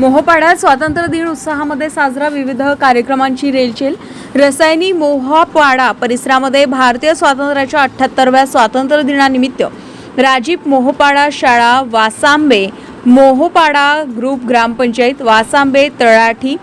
मोहपाडा स्वातंत्र्य दिन उत्साहामध्ये साजरा विविध कार्यक्रमांची रेलचेल. रसायनी मोहपाडा परिसरामध्ये भारतीय स्वातंत्र्याच्या अठ्ठ्याहत्तरव्या स्वातंत्र्य दिनानिमित्त राजीव मोहपाडा शाळा वासांबे मोहपाडा ग्रुप ग्रामपंचायत वासांबे तळाठी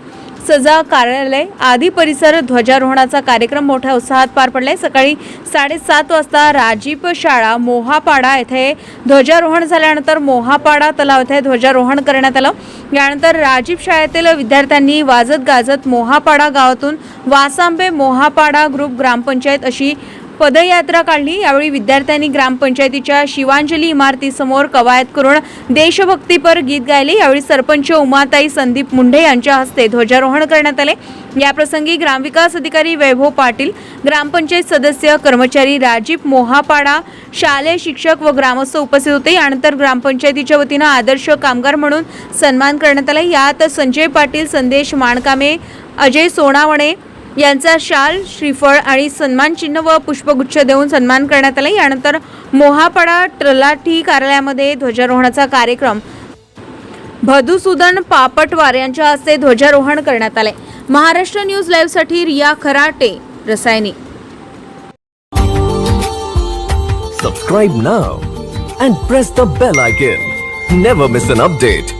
सजा कार्यालय आदी परिसर ध्वजारोहणाचा कार्यक्रम मोठ्या उत्साहात पार पडलाय. सकाळी साडेसात वाजता राजीव शाळा मोहापाडा येथे ध्वजारोहण झाल्यानंतर मोहापाडा तलाव येथे ध्वजारोहण करण्यात आलं. यानंतर राजीव शाळेतील विद्यार्थ्यांनी वाजत गाजत मोहापाडा गावातून वासांबे मोहापाडा ग्रुप ग्रामपंचायत अशी पदयात्रा काढली. यावेळी विद्यार्थ्यांनी ग्रामपंचायतीच्या शिवांजली इमारतीसमोर कवायत करून देशभक्तीपर गीत गायले. यावेळी सरपंच उमाताई संदीप मुंढे यांच्या हस्ते ध्वजारोहण करण्यात आले. याप्रसंगी ग्रामविकास अधिकारी वैभव पाटील ग्रामपंचायत सदस्य कर्मचारी राजीव मोहापाडा शालेय शिक्षक व ग्रामस्थ उपस्थित होते. यानंतर ग्रामपंचायतीच्या वतीनं आदर्श कामगार म्हणून सन्मान करण्यात आला. यात संजय पाटील संदेश माणकामे अजय सोनावणे यांचा शाल श्रीफळ आणि सन्मान चिन्ह व पुष्पगुच्छ देऊन सन्मान करण्यात आला. यानंतर मोहापाडा ट्रलाठी कार्यालयामध्ये ध्वजारोहणाचा कार्यक्रम. भदुसूदन पापटवार यांच्या हस्ते ध्वजारोहण करण्यात आले. Maharashtra news लाईव्हसाठी Riya Kharate Rasayani. Subscribe now and press the bell icon never miss an update